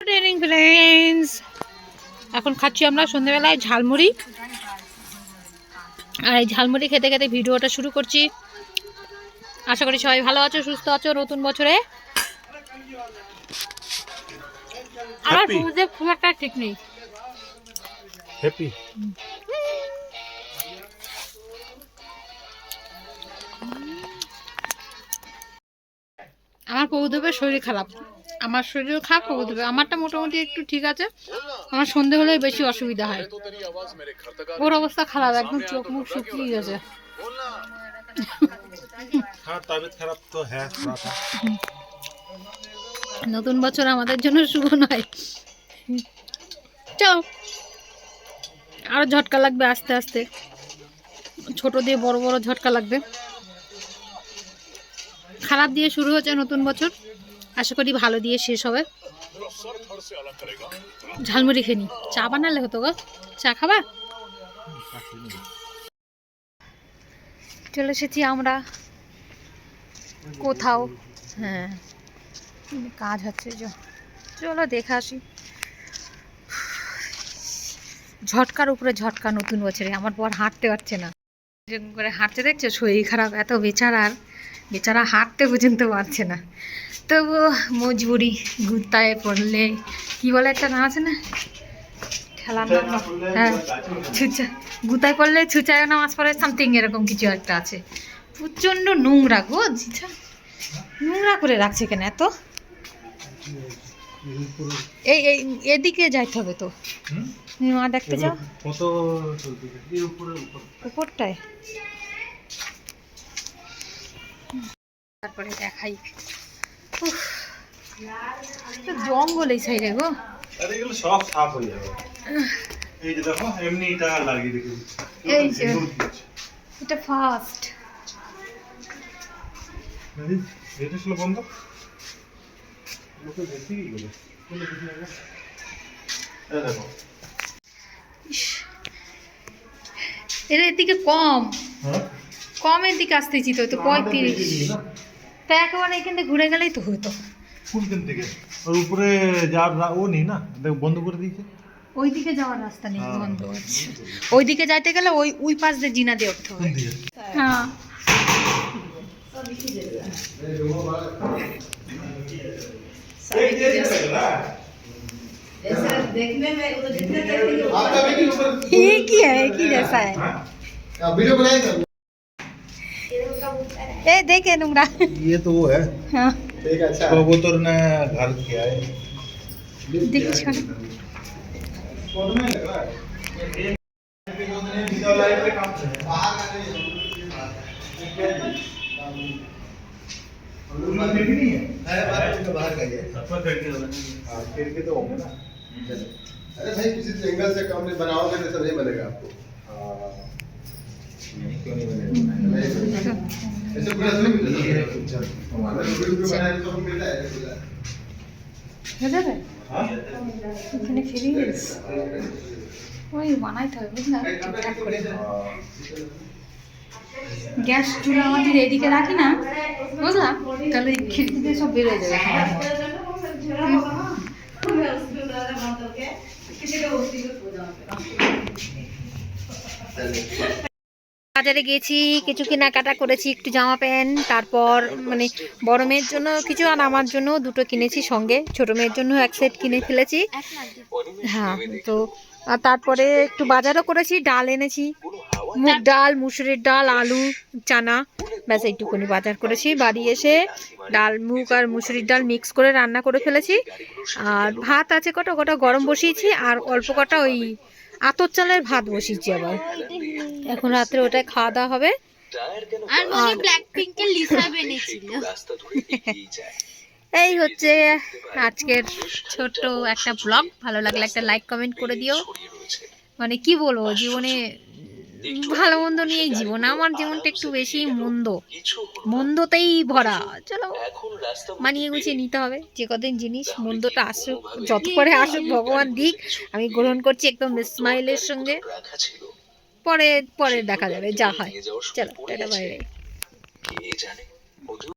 Good evening friends এখন খাচ্ছি আমরা সন্ধ্যেবেলায় ঝালমুড়ি। আর এই ঝালমুড়ি খেতে খেতে ভিডিওটা শুরু করছি। আশা করি সবাই ভালো আছো সুস্থ আছো নতুন বছরে। আমার Happy. খুব একটা ঠিক নেই। হ্যাপি আমার প্রভুদেবের শরীর খারাপ। আমার শরীরও খারাপ হবে তবে আমারটা মোটামুটি একটু ঠিক আছে। আমার সন্ধে হলে বেশি অসুবিধা হয়। ওর অবস্থা খারাপ একদম চোখ মুখ শুকিয়ে গেছে। নতুন বছর আমাদের জন্য শুভ নয়। চল। আরও ঝটকা লাগবে আস্তে আস্তে। ছোট দিয়ে বড় বড় ঝটকা লাগবে। খারাপ দিয়ে শুরু হচ্ছে নতুন বছর। আশা করি ভালো দিয়ে শেষ হবে। ঝালমুড়ি খেয়ে নি। চা বানালে হতো গো। চা খাবা? চলে এসেছি আমরা। কোথাও। হ্যাঁ। কাজ হচ্ছে চলো দেখে আসি। ঝটকার উপরে ঝটকা নতুন বছরে। আমার বর হাঁটতে পারছে না। করে হাঁটতে দেখছ? শরীর খারাপ, এত বেচারার। বেচারা হাঁটতে পর্যন্ত পারছে না। তবু মজবুরি গুতায় পড়লে কি বলে একটা নাম আছে না? খেলার নাম না? হ্যাঁ ছুচা। গুতায় পড়লে ছুচায় নামাজ পড়ে সামথিং এরকম কিছু একটা আছে। প্রচণ্ড নোংরা গো জিছা। নোংরা করে রাখছে কেন এত? এই এই এদিকে যাইতে হবে তো। মা দেখতে যাও। কত উপরটায়। তারপরে দেখাই। জঙ্গল এই সাইডে গো। সব সাফ হয়ে যাবে। এই যে দেখো এমনি এটা লাগিয়ে দেখি এই যে। এটা ফার্স্ট এটা ছিল বন্ধ? লোকে বেশি গেল কোন বেশি লাগে এই দেখো। এর এদিকে কম। হ্যাঁ? কমের দিকে আসতেছি তো তো পঁয়ত্রিশ। তা একেবারে এখান থেকে ঘুরে গেলেই তো হতো কোনখান থেকে ওর উপরে যার রা- ও নেই না দেখ বন্ধ করে দিয়েছে ওই দিকে যাওয়ার রাস্তা নেই হ্যাঁ। বন্ধ আছে ওই দিকে যাইতে গেলে ওই ওই পাশ দিয়ে জিনা দিয়ে উঠতে হবে কোন দিকে হ্যাঁ ये क्या है की जैसा है वीडियो बनाएगा ए देखे नुंगरा ये तो वो है। हाँ। ठीक अच्छा। कबूतर ने घर किया है। देख छोड़ फ़ोटो में लग रहा है। नहीं है बाहर का ये अपना खिड़की वाला हाँ, खिड़की तो होंगे ना अरे भाई किसी एंगल से कम नहीं बनाओगे तो नहीं बनेगा आपको। नहीं क्यों नहीं बनेगा ऐसे पूरा नहीं मिलेगा हमारा वीडियो बनाए तो मिलता है বুঝা যায় हाँ? এখানে ফ্রিজ ওই বানাইতে হবে বুঝলা ঠিকঠাক করে গ্যাস চুলা আমাদের এদিকে রাখি না বুঝলা তাহলে খিড়কি দিয়ে সব বেরোয় যাবে বাজারে গিয়েছি, কিছু কেনাকাটা করেছি, একটু জামা প্যান্ট, তারপর মানে বড় মেয়ের জন্য কিছু আর আমার জন্য দুটো কিনেছি সঙ্গে। ছোট মেয়ের জন্য এক সেট কিনে ফেলেছি। হ্যাঁ তো, আর তারপরে একটু বাজারও করেছি, ডাল এনেছি। মুগ ডাল, মুসুরির ডাল, আলু, চানা, ব্যাস এইটুকুনি বাজার করেছি। বাড়ি এসে ডাল, মুগ আর মুসুরির ডাল মিক্স করে রান্না করে ফেলেছি। আর ভাত আছে কটা কটা গরম বসিয়েছি, আর অল্প কটা ওই আতর চালের ভাত বসিয়েছি আবার। এখন রাত্রে ওটাই খাওয়া দাওয়া হবে। আর মনে ব্ল্যাক পিঙ্কের লিসা বেনেছিল। এই হচ্ছে আজকের ছোট্ট একটা ব্লগ ভালো লাগলে একটা লাইক কমেন্ট করে দিও। মানে কি বলব জীবনে ভালো মন্দ নিয়েই জীবন। আমার জীবনটা একটু বেশি মন্দ। মন্দতেই ভরা। চলো মানিয়ে গুছিয়ে নিতে হবে। যে কদিন জিনিস মন্দটা আসুক যত করে আসুক ভগবান দিক। আমি গ্রহণ করছি একদম স্মাইলের সঙ্গে। পরে পরে দেখা যাবে যা হয়। চলো টাটা বাইরে।